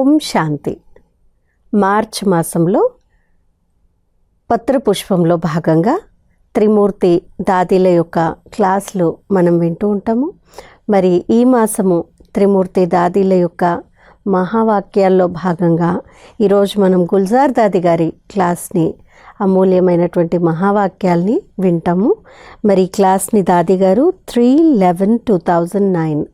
ఓం శాంతి. March మాసంలో పత్రపుష్పంలో భాగంగా త్రిమూర్తి దాదీల యొక్క క్లాసులు మనం వింటూ ఉంటాము. మరి ఈ మాసము త్రిమూర్తి దాదీల యొక్క మహావాక్యాల్లో భాగంగా ఈరోజు మనం గుల్జార్ దాది గారి క్లాస్ని అమూల్యమైనటువంటి మహావాక్యాల్ని వింటాము. మరి క్లాస్ని దాది గారు three eleven two thousand nine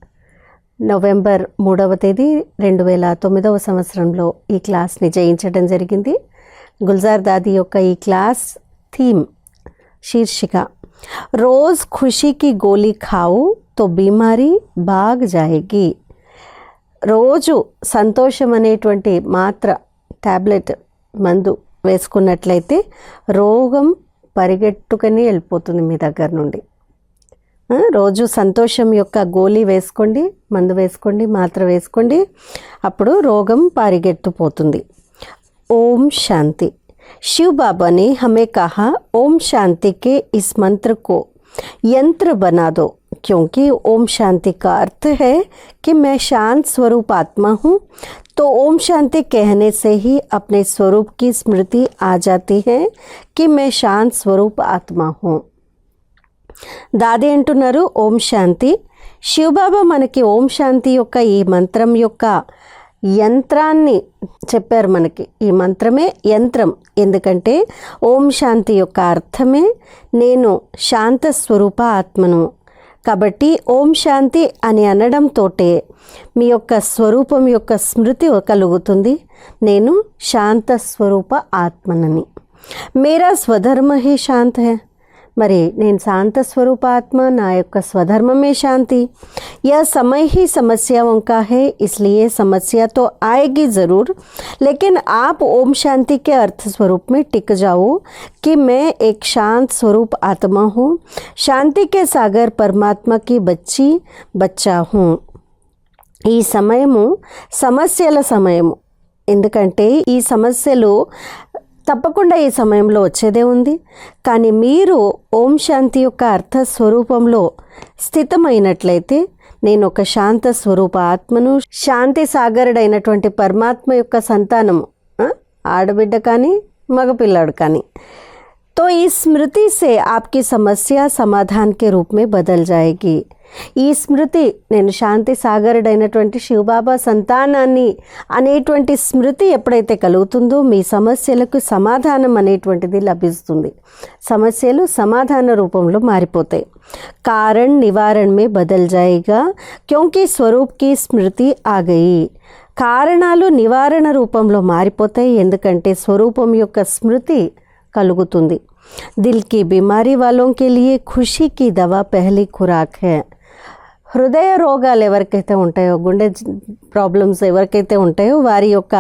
November మూడవ తేదీ రెండు వేల తొమ్మిదవ సంవత్సరంలో ఈ క్లాస్ని జయించడం జరిగింది. గుల్జార్ దాది యొక్క ఈ క్లాస్ థీమ్ శీర్షిక రోజ్ ఖుషీకి గోలీ ఖావు తో బీమారీ బాగ్ జాయేగి. రోజు సంతోషం అనేటువంటి మాత్ర టాబ్లెట్ మందు వేసుకున్నట్లయితే రోగం పరిగెట్టుకుని వెళ్ళిపోతుంది మీ దగ్గర నుండి. రోజు సంతోషం యొక్క గోళీ వేసుకోండి మందు వేసుకోండి మాత్ర వేసుకోండి అప్పుడు రోగం పరిగెట్టుపోతుంది ओम शांति शिव बाबा ने हमें कहा ओम शांति के इस मंत्र को यंत्र बना दो क्योंकि ओम शांति का अर्थ है कि मैं शांत स्वरूप आत्मा हूँ तो ओम शांति कहने से ही अपने स्वरूप की स्मृति आ जाती है कि मैं शांत स्वरूप आत्मा हूँ దాది అంటున్నారు ఓం శాంతి. శివబాబా మనకి ఓం శాంతి యొక్క ఈ మంత్రం యొక్క యంత్రాన్ని చెప్పారు మనకి. ఈ మంత్రమే యంత్రం. ఎందుకంటే ఓం శాంతి యొక్క అర్థమే నేను శాంత స్వరూప ఆత్మను. కాబట్టి ఓం శాంతి అని అనడంతోటే మీ యొక్క స్వరూపం యొక్క స్మృతి కలుగుతుంది. నేను శాంత స్వరూప ఆత్మనని. మేరా స్వధర్మ హే శాంత. హే मरे नैन शांत स्वरूप आत्मा ना నా स्वधर्म में शांति यह समय ही समस्याओं का है इसलिए समस्या तो आएगी ज़रूर लेकिन आप ओम शांति के अर्थ स्वरूप में टिक जाओ कि मैं एक शांत स्वरूप आत्मा हूँ शांति के सागर परमात्मा की बच्ची बच्चा हूँ समय समस्या समय సమయము. ఎందుకంటే ఈ సమస్యలు తప్పకుండా ఈ సమయంలో వచ్చేదే ఉంది కానీ మీరు ఓం శాంతి యొక్క అర్థ స్వరూపంలో స్థితమైనట్లయితే నేను ఒక శాంత స్వరూప ఆత్మను శాంతి సాగరుడైనటువంటి పరమాత్మ యొక్క సంతానము ఆ? ఆడబిడ్డ కానీ మగపిల్లాడు కానీ तो इस स्मृति से आपकी समस्या समाधान के रूप में बदल जाएगी ఈ స్మృతి నేను శాంతి సాగరుడైనటువంటి శివబాబా సంతానాన్ని అనేటువంటి స్మృతి ఎప్పుడైతే కలుగుతుందో మీ సమస్యలకు సమాధానం అనేటువంటిది లభిస్తుంది. సమస్యలు సమాధాన రూపంలో మారిపోతాయి. కారణ్ నివారణ మే బదల్ జాయిగా క్యోంకి స్వరూప్కి స్మృతి ఆగయి. కారణాలు నివారణ రూపంలో మారిపోతాయి ఎందుకంటే స్వరూపం యొక్క స్మృతి కలుగుతుంది. దిల్కి బీమారీ వాళ్ళోం లియే దవా పహలి ఖురాక్ హే. హృదయ రోగాలు ఎవరికైతే ఉంటాయో గుండె ప్రాబ్లమ్స్ ఎవరికైతే ఉంటాయో వారి యొక్క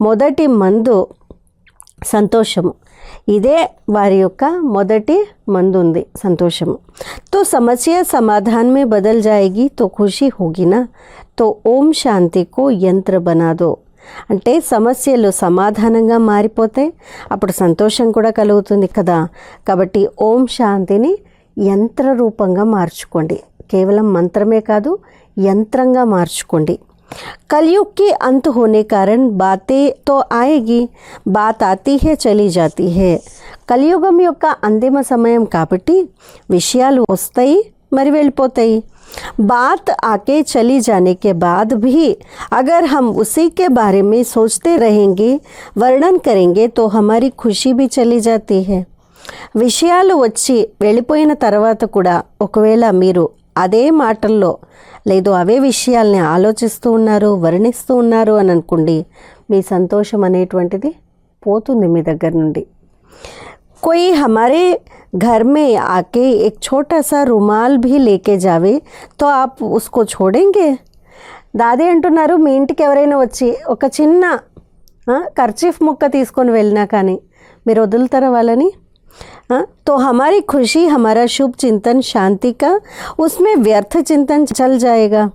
మొదటి మందు సంతోషము ఇదే వారి యొక్క మొదటి మందు ఉంది సంతోషము तो समस्या समाधान में बदल जाएगी तो खुशी होगी ना तो ओम शांति को यंत्र बना दो అంటే సమస్యలు సమాధానంగా మారిపోతాయి అప్పుడు సంతోషం కూడా కలుగుతుంది కదా కాబట్టి ఓం శాంతిని యంత్ర రూపంగా మార్చుకోండి కేవలం మంత్రమే కాదు యంత్రంగా మార్చుకోండి कलयुग के अंत होने कारण बातें तो आएगी बात आती है चली जाती है కలియుగం యొక్క అంతిమ సమయం కాబట్టి విషయాలు వస్తాయి మరి వెళ్ళిపోతాయి बात आके चली जाने के बाद भी अगर हम उसी के बारे में सोचते रहेंगे वर्णन करेंगे तो हमारी खुशी भी चली जाती है విషయాలు వచ్చి వెళ్ళిపోయిన తర్వాత కూడా ఒకవేళ మీరు అదే మాటల్లో లేదు అవే విషయాల్ని ఆలోచిస్తూ ఉన్నారు వర్ణిస్తూ ఉన్నారు అని అనుకోండి మీ సంతోషం అనేటువంటిది పోతుంది మీ దగ్గర నుండి कोई हमारे घर में आके एक छोटा सा रुमाल भी लेके जावे तो आप उसको छोड़ेंगे దాది అంటున్నారు మీ ఇంటికి ఎవరైనా వచ్చి ఒక చిన్న కర్చీఫ్ ముక్క తీసుకొని వెళ్ళినా కానీ మీరు వదులుతారా వాళ్ళని हाँ, तो हमारी खुशी हमारा शुभ चिंतन शांति का उसमें व्यर्थ चिंतन चल जाएगा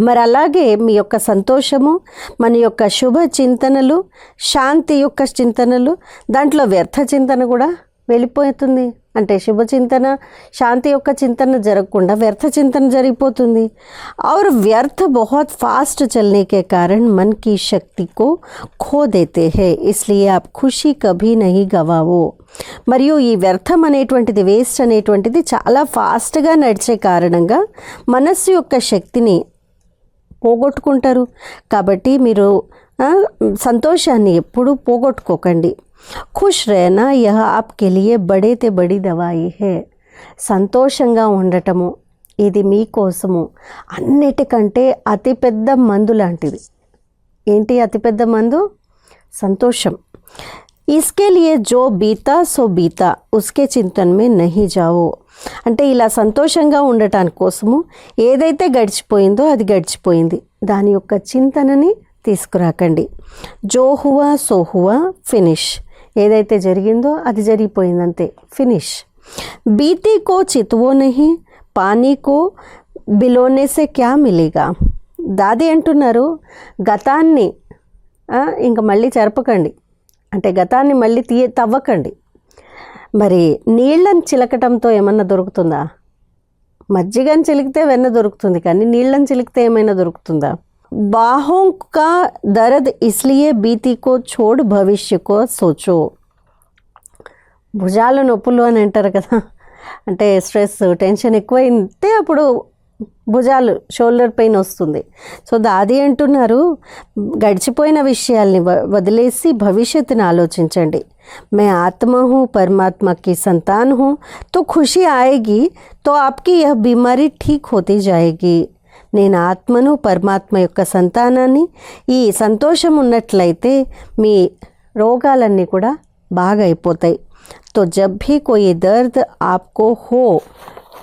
మరి అలాగే మీ యొక్క సంతోషము మన యొక్క శుభ చింతనలు శాంతి యొక్క చింతనలు దాంట్లో వ్యర్థ చింతన కూడా వెళ్ళిపోతుంది అంటే శుభ చింతన శాంతి యొక్క చింతన జరగకుండా వ్యర్థ చింతన జరిగిపోతుంది और व्यर्थ बहुत फास्ट चलने के कारण मन की शक्ति को खो देते हैं इसलिए आप खुशी कभी नहीं गवाओ మరియు ఈ వ్యర్థం అనేటువంటిది వేస్ట్ అనేటువంటిది చాలా ఫాస్ట్గా నడిచే కారణంగా మనస్సు యొక్క శక్తిని పోగొట్టుకుంటారు కాబట్టి మీరు ఆ, సంతోషాన్ని ఎప్పుడూ పోగొట్టుకోకండి ఖుష్ రేనా యహ అప్ కెలియే బడే తె బడి దవాయి హే సంతోషంగా ఉండటము ఇది మీకోసము అన్నిటికంటే అతిపెద్ద మందు లాంటిది ఏంటి అతిపెద్ద మందు సంతోషం ఇస్కే లియే జో బీతా సో బీతా ఉస్కే చింతన్మే నహి జావో అంటే ఇలా సంతోషంగా ఉండటాని కోసము ఏదైతే గడిచిపోయిందో అది గడిచిపోయింది దాని యొక్క చింతనని తీసుకురాకండి జోహువా సోహువా ఫినిష్ ఏదైతే జరిగిందో అది జరిగిపోయిందంతే. ఫినిష్ బీతీకో కో నహి పానీకో బిలోనేసే క్యా మిలేగా దాది అంటున్నారు గతాన్ని ఇంకా ఇంక మళ్ళీ జరపకండి అంటే గతాన్ని మళ్ళీ తీయ తవ్వకండి. మరి నీళ్ళని చిలకటంతో ఏమన్నా దొరుకుతుందా? మజ్జిగని చిలికితే వెన్న దొరుకుతుంది కానీ నీళ్ళని చిలికితే ఏమైనా దొరుకుతుందా? బాహోं का दर्द इसलिए बीती को छोड़ भविष्य को सोचो భుజాలు నొప్పులు అని అంటారు కదా అంటే స్ట్రెస్ టెన్షన్ ఎక్కువైతే అప్పుడు భుజాలు షోల్డర్ పెయిన్ వస్తుంది సో దాది అంటున్నారు గడిచిపోయిన విషయాల్ని వ- వదిలేసి భవిష్యత్తుని ఆలోచించండి మే ఆత్మ హూ పరమాత్మ की संतान हूँ तो खुशी आएगी तो आपकी यह बीमारी ठीक होती जाएगी నేను ఆత్మను పరమాత్మ యొక్క సంతానాన్ని ఈ సంతోషం ఉన్నట్లయితే మీ రోగాలన్నీ కూడా బాగా అయిపోతాయి तो जब भी कोई दर्द आपको हो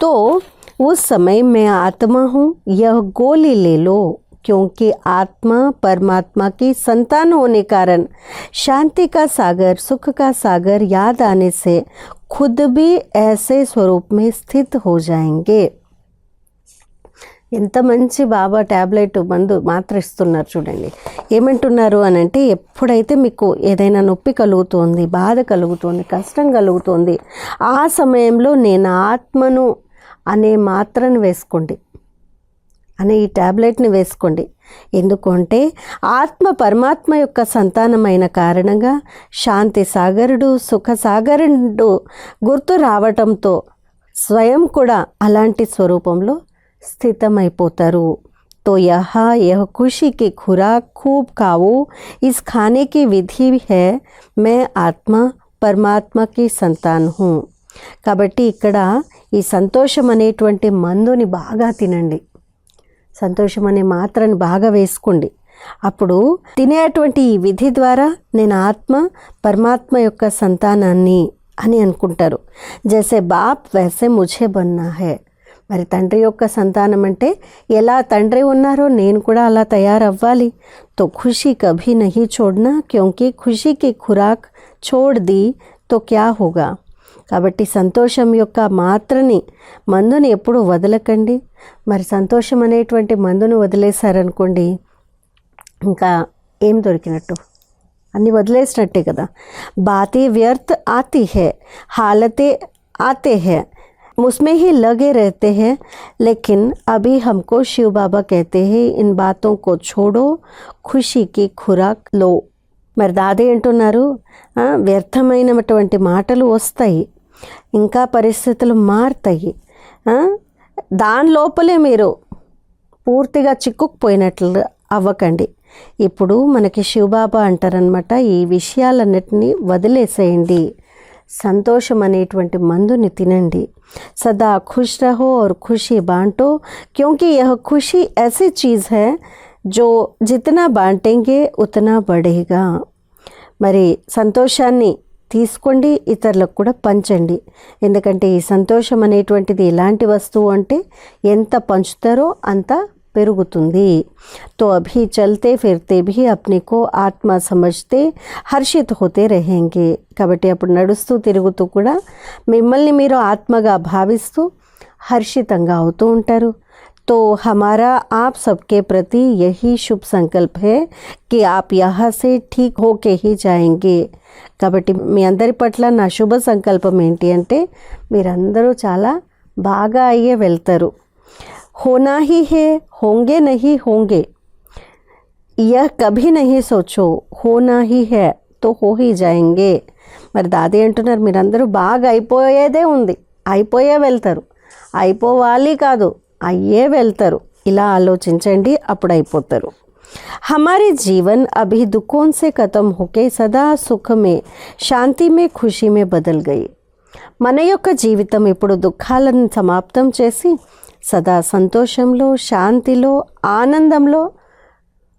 तो उस समय मैं आत्मा हूँ यह गोली ले लो क्योंकि आत्मा परमात्मा की संतान होने कारण शांति का सागर सुख का सागर याद आने से खुद भी ऐसे स्वरूप में स्थित हो जाएंगे ఎంత మంచి బాబా ట్యాబ్లెట్ మందు మాత్ర ఇస్తున్నారు చూడండి. ఏమంటున్నారు అని అంటే ఎప్పుడైతే మీకు ఏదైనా నొప్పి కలుగుతోంది బాధ కలుగుతోంది కష్టం కలుగుతోంది ఆ సమయంలో నేను ఆత్మను అనే మాత్రను వేసుకోండి. అనే ఈ ట్యాబ్లెట్ని వేసుకోండి. ఎందుకంటే ఆత్మ పరమాత్మ యొక్క సంతానమైన కారణంగా శాంతి సాగరుడు సుఖ సాగరుడు గుర్తు రావటంతో స్వయం కూడా అలాంటి స్వరూపంలో స్థితమైపోతారు तो यहाँ यह खुशी की खुराक खूब खाओ इस खाने की विधि है मैं ఆత్మ పరమాత్మకి సంతాన్ హూ కాబట్టి ఇక్కడ ఈ సంతోషం అనేటువంటి మందుని బాగా తినండి సంతోషం అనే మాత్రని బాగా వేసుకోండి అప్పుడు తినేటువంటి ఈ విధి ద్వారా నేను ఆత్మ పరమాత్మ యొక్క సంతానాన్ని అని అనుకుంటారు జైసే బాప్ వైసే ముఝే బన్నా హే మరి తండ్రి యొక్క సంతానం అంటే ఎలా తండ్రి ఉన్నారో నేను కూడా అలా తయారవ్వాలి. తో ఖుషీ కభీ నహి చూడనా క్యోంకి ఖుషీకి ఖురాక్ చూడది తో క్యా హోగా? కాబట్టి సంతోషం యొక్క మాత్రని మందుని ఎప్పుడు వదలకండి. మరి సంతోషం అనేటువంటి మందును వదిలేశారనుకోండి ఇంకా ఏం దొరికినట్టు? అన్నీ వదిలేసినట్టే కదా. బాతి వ్యర్త్ ఆతి హే హాలతే ఆతే హే उसमें ही लगे रहते हैं लेकिन अभी हमको शिव बाबा कहते हैं इन बातों को छोड़ो खुशी की खुराक लो మరి దాదే అంటున్నారు "ఆ, వ్యర్థమైనటువంటి మాటలు వస్తాయి ఇంకా పరిస్థితులు మారుతాయి ఆ, దాని లోపలే మీరు పూర్తిగా చిక్కుకుపోయినట్లు అవ్వకండి ఇప్పుడు మనకి శివబాబా అంటారనమాట ఈ విషయాలన్నిటినీ వదిలేసేయండి సంతోషం అనేటువంటి మందుని తినండి సదా ఖుష్ రహో और खुशी बांटो क्योंकि यह खुशी ऐसी चीज़ है जो जितना बांटेंगे उतना बढ़ेगा మరి సంతోషాన్ని తీసుకోండి ఇతరులకు కూడా పంచండి ఎందుకంటే ఈ సంతోషం అనేటువంటిది ఎలాంటి వస్తువు అంటే ఎంత పంచుతారో అంత పెరుగుతుంది तो अभी चलते फिरते भी अपने को आत्मा समझते హర్షిత్ హోతే రహేంగే కాబట్టి అప్పుడు నడుస్తూ తిరుగుతూ కూడా మిమ్మల్ని మీరు ఆత్మగా భావిస్తూ హర్షితంగా అవుతూ ఉంటారు तो हमारा आप सबके प्रति यही शुभ संकल्प है कि आप यहाँ से ठीक होके ही जाएंगे కాబట్టి మీ అందరి పట్ల నా శుభ సంకల్పం ఏంటి అంటే మీరందరూ చాలా బాగా అయ్యే వెళ్తారు హోనా హీ హే హోంగే నహీ హోంగే यह कभी नहीं सोचो होना ही है तो हो ही जाएंगे మరి దాది అంటున్నారు మీరందరూ బాగా అయిపోయేదే ఉంది అయిపోయే వెళ్తారు అయిపోవాలి కాదు అయ్యే వెళ్తారు ఇలా ఆలోచించండి అప్పుడు అయిపోతారు हमारे जीवन अभी दुखों से खत्म होके सदा सुख में శాంతి में ఖుషి में బదల్ గయి మన యొక్క జీవితం ఇప్పుడు దుఃఖాలను సమాప్తం చేసి సదా సంతోషంలో శాంతిలో ఆనందంలో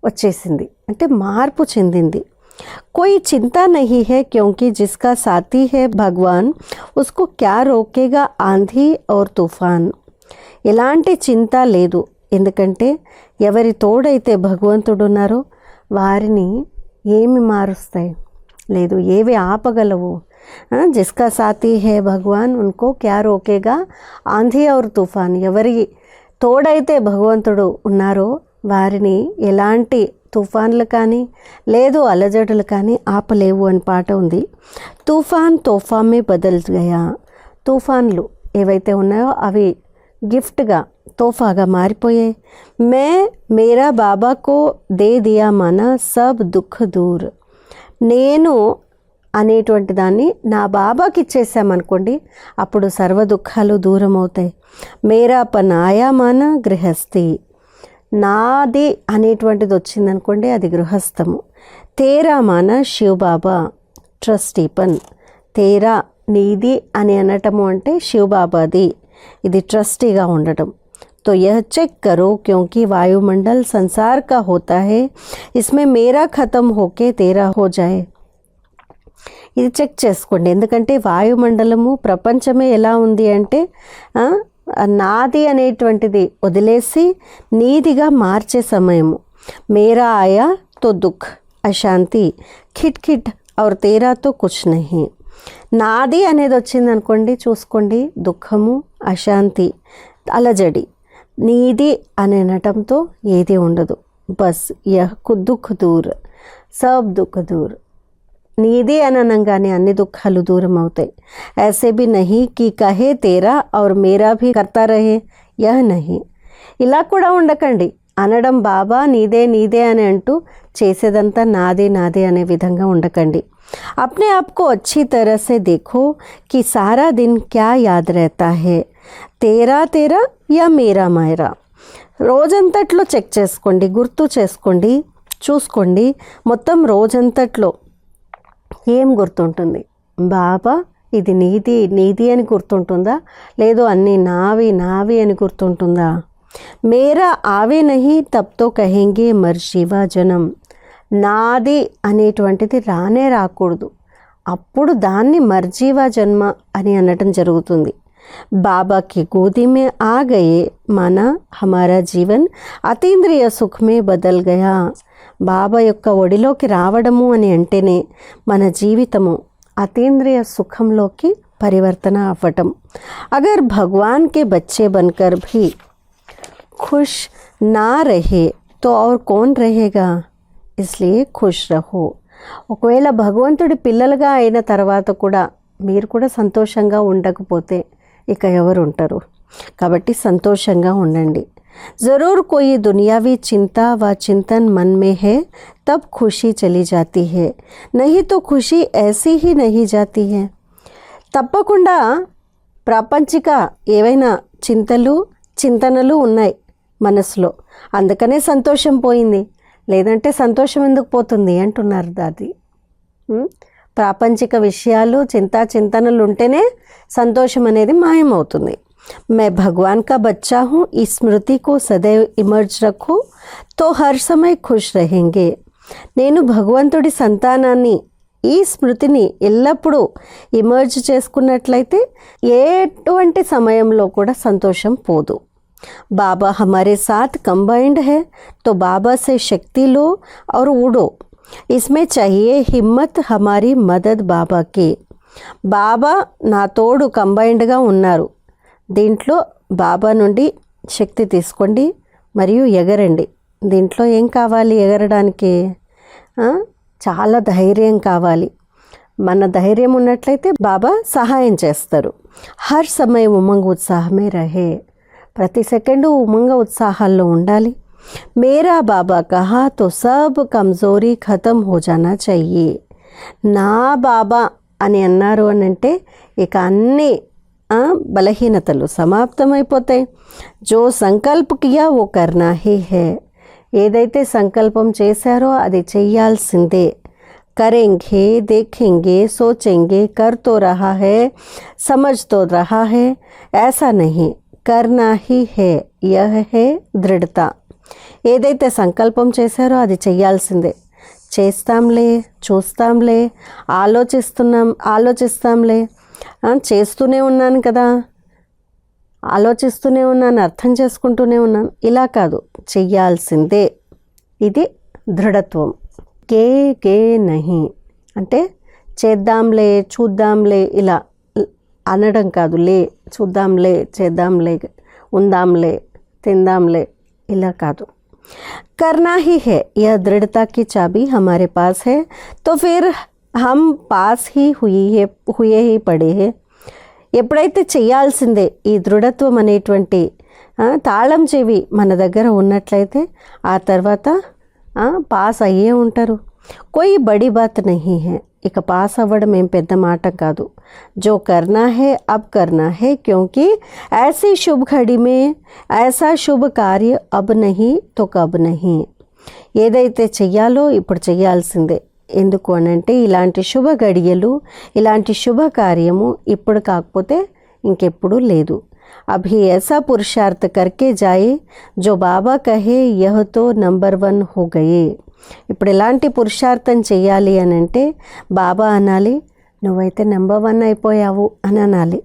వచ్చేసింది అంటే మార్పు చెందింది कोई चिंता नहीं है क्योंकि जिसका साथी है भगवान उसको क्या रोकेगा ఆంధీ और తుఫాన్ ఎలాంటి చింత లేదు ఎందుకంటే ఎవరి తోడైతే భగవంతుడు ఉన్నారో వారిని ఏమి మారుస్తాయి లేదు ఏవి ఆపగలవు ఆ, జిస్కా సాథీ హే భగవాన్ ఉన్కో క్యా రోకేగా ఆంధీ ఔర్ తుఫాన్ ఎవరి తోడైతే భగవంతుడు ఉన్నారో వారిని ఎలాంటి తుఫాన్లు కానీ లేదు అలజడులు కానీ ఆపలేవు అని పాట ఉంది. తుఫాన్ తోఫామే బదల్ గయా తుఫాన్లు ఏవైతే ఉన్నాయో అవి గిఫ్ట్గా తోఫాగా మారిపోయాయి. మే మేరా బాబాకో దే దియా మన సబ్ దుఃఖ దూర్. నేను అనేటువంటి దాన్ని నా బాబాకి ఇచ్చేసామనుకోండి అప్పుడు సర్వ దుఃఖాలు దూరం అవుతాయి మేరా పన్ ఆయా మాన గృహస్థి నాది అనేటువంటిది వచ్చిందనుకోండి అది గృహస్థము తేరా మాన శివబాబా ట్రస్టీ పన్ తేరా నీది అని అనటము అంటే శివబాబాది ఇది ట్రస్టీగా ఉండటం तो यह चेक करो क्योंकि वायुमंडल संसार का होता है इसमें मेरा ख़त्म होके तेरा हो जाए ఇది చెక్ చేసుకోండి. ఎందుకంటే వాయుమండలము ప్రపంచమే ఎలా ఉంది అంటే నాది అనేటువంటిది వదిలేసి నీదిగా మార్చే సమయము. మేరా ఆయా తో దుఃఖ్ అశాంతి ఖిట్ ఖిట్ అవర్ తేరాతో కుచ్ నహి. నాది అనేది వచ్చింది అనుకోండి చూసుకోండి దుఃఖము అశాంతి అలజడి. నీది అనే నటంతో ఏది ఉండదు. బస్ యహ్కు దుఃఖ్ దూర్ సబ్ దుఃఖ దూర్. నీది అని అనగానే అన్ని దుఃఖాలు దూరం అవుతాయి ऐसे भी नहीं कि कहे तेरा और मेरा भी करता रहे यह नहीं ఇలా కూడా ఉండకండి అనడం బాబా నీదే నీదే అని అంటూ చేసేదంతా నాదే నాదే అనే విధంగా ఉండకండి अपने आप को अच्छी तरह से देखो कि सारा दिन क्या याद रहता है तेरा तेरा या मेरा मेरा రోజంతట్లో చెక్ చేసుకోండి గుర్తు చేసుకోండి చూసుకోండి మొత్తం రోజంతట్లో ఏం గుర్తుంటుంది? బాబా ఇది నీది నీది అని గుర్తుంటుందా? లేదు అన్నీ నావి నావి అని గుర్తుంటుందా? మేరా ఆవే నహి తప్తో కహెంగే మరి జనం. నాది అనేటువంటిది రానే రాకూడదు. అప్పుడు దాన్ని మర్జీవా జన్మ అని అనటం జరుగుతుంది. బాబాకి గోధిమే ఆగయే మన హమారా జీవన్ అతీంద్రియ సుఖమే బదల్ గయా. బాబా యొక్క ఒడిలోకి రావడము అని అంటేనే మన జీవితము అతీంద్రియ సుఖంలోకి పరివర్తన అవ్వటం. అగర్ భగవాన్ కే బచ్చే బన్కర్ భీ ఖుష్ నా రహే తో ఔర్ కోన్ రహేగా? ఇస్లే ఖుష్ రహో. ఒకవేళ భగవంతుడి పిల్లలుగా అయిన తర్వాత కూడా మీరు కూడా సంతోషంగా ఉండకపోతే ఇక ఎవరు ఉంటారు కాబట్టి సంతోషంగా ఉండండి ज़रूर कोई दुनियावी चिंता व चिंतन मन में है तब खुशी चली जाती है नहीं तो खुशी ऐसी ही नहीं जाती है తప్పకుండా ప్రాపంచిక ఏవైనా చింతలు చింతనలు ఉన్నాయి మనసులో అందుకనే సంతోషం పోయింది లేదంటే సంతోషం ఎందుకు పోతుంది అంటున్నారు దాది ఉం? ప్రాపంచిక విషయాలు చింతా చింతనలు ఉంటేనే సంతోషం అనేది మాయమవుతుంది मैं भगवान का बच्चा हूँ इस स्मृति को सदैव इमर्ज रखो तो हर समय खुश रहेंगे నేను భగవంతుడి సంతానాన్ని ఈ స్మృతిని ఎల్లప్పుడూ ఇమర్జ్ చేసుకున్నట్లయితే ఎటువంటి సమయంలో కూడా సంతోషం పోదు बाबा हमारे साथ कंबाइंड है तो बाबा से शक्ति लो और उड़ो इसमें चाहिए हिम्मत हमारी मदद బాబా की బాబా నా తోడు కంబైన్డ్గా ఉన్నారు దీంట్లో బాబా నుండి శక్తి తీసుకోండి మరియు ఎగరండి. దీంట్లో ఏం కావాలి ఎగరడానికి? చాలా ధైర్యం కావాలి. మన ధైర్యం ఉన్నట్లయితే బాబా సహాయం చేస్తారు. హర్ సమయం ఉమంగ ఉత్సాహమే రహే. ప్రతి సెకండు ఉమంగ ఉత్సాహాల్లో ఉండాలి. మేరా బాబా కహా తో సబ్ కమ్జోరీ ఖతం హోజానా చెయ్యి నా బాబా అని అన్నారు అని అంటే ఇక అన్ని బలహీనతలు సమాప్తమైపోతాయి జో సంకల్ప్ కియా ఓ కర్నా హీ హే ఏదైతే సంకల్పం చేశారో అది చెయ్యాల్సిందే करेंगे देखेंगे सोचेंगे कर तो रहा है समझ तो रहा है ऐसा नहीं करना ही है यह है దృఢత ఏదైతే సంకల్పం చేశారో అది చెయ్యాల్సిందే చేస్తాంలే చూస్తాంలే ఆలోచిస్తున్నాం ఆలోచిస్తాంలే ఆ, చేస్తూనే ఉన్నాను కదా ఆలోచిస్తూనే ఉన్నాను అర్థం చేసుకుంటూనే ఉన్నాను ఇలా కాదు చెయ్యాల్సిందే ఇది దృఢత్వం కే కే నహి అంటే చేద్దాంలే చూద్దాంలే ఇలా అనడం కాదు లే చూద్దాంలే చేద్దాంలే ఉందాంలే తిందాంలే ఇలా కాదు करना ही है यह दृढ़ता की चाबी हमारे पास है तो फिर హమ్ పాస్ హీ హుయి హుయే హీ పడే హే ఎప్పుడైతే చేయాల్సిందే ఈ దృఢత్వం అనేటువంటి తాళం చెవి మన దగ్గర ఉన్నట్లయితే ఆ తర్వాత పాస్ అయ్యే ఉంటారు. కొయి బడి బాత్ నహీ హే ఇక పాస్ అవ్వడం ఏం పెద్ద మాట కాదు జో కర్నా హే అబ్ కర్నా హే క్యూకి ఐసీ శుభ ఘడి మే ఐసా శుభ కార్య అబ్ నహీ తో కబ్ నహీ ఏదైతే చెయ్యాలో ఇప్పుడు చేయాల్సిందే ఎందుకు అనంటే ఇలాంటి శుభ గడియలు ఇలాంటి శుభ కార్యము ఇప్పుడు కాకపోతే ఇంకెప్పుడు లేదు అభి ऐसा पुरुषार्थ करके जाए जो बाबा कहे यह तो నంబర్ వన్ హో గయే ఇప్పుడు ఎలాంటి పురుషార్థం చెయ్యాలి అని అంటే బాబా అనాలి నువ్వైతే నెంబర్ వన్ అయిపోయావు అని అనాలి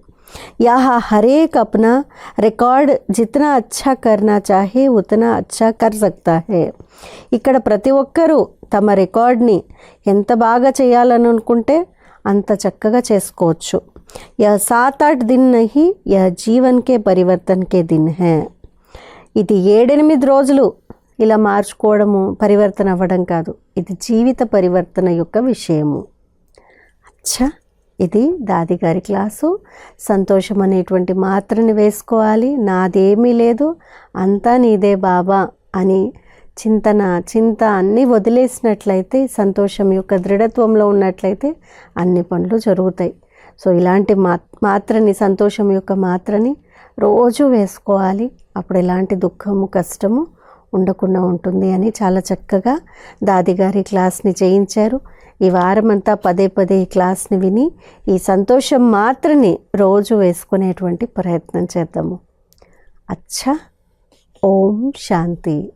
यहाँ हर एक अपना रिकॉर्ड जितना अच्छा करना चाहे उतना अच्छा कर सकता है। ఇక్కడ ప్రతి ఒక్కరూ తమ రికార్డ్ని ఎంత బాగా చేయాలనుకుంటే అంత చక్కగా చేసుకోవచ్చు యా సాత్ ఆట్ దిన్ నహి యా జీవన్కే పరివర్తన్కే దిన్ హే ఇది ఏడెనిమిది రోజులు ఇలా మార్చుకోవడము పరివర్తన అవ్వడం కాదు ఇది జీవిత పరివర్తన యొక్క విషయము అచ్చా ఇది దాది గారి క్లాసు. సంతోషం అనేటువంటి మాత్రని వేసుకోవాలి. నాదేమీ లేదు. అంతా నీదే బాబా అని చింతన చింత అన్నీ వదిలేసినట్లయితే సంతోషం యొక్క దృఢత్వంలో ఉన్నట్లయితే అన్ని పనులు జరుగుతాయి. సో ఇలాంటి మా మాత్రని సంతోషం యొక్క మాత్రని రోజు వేసుకోవాలి. అప్పుడు ఎలాంటి దుఃఖము కష్టము ఉండకుండా ఉంటుంది అని చాలా చక్కగా దాదిగారి క్లాస్ని చేయించారు ఈ వారమంతా పదే పదే ఈ క్లాస్ని విని ఈ సంతోషం మాత్రమే రోజు వేసుకునేటువంటి ప్రయత్నం చేద్దాము. అచ్చా ఓం శాంతి.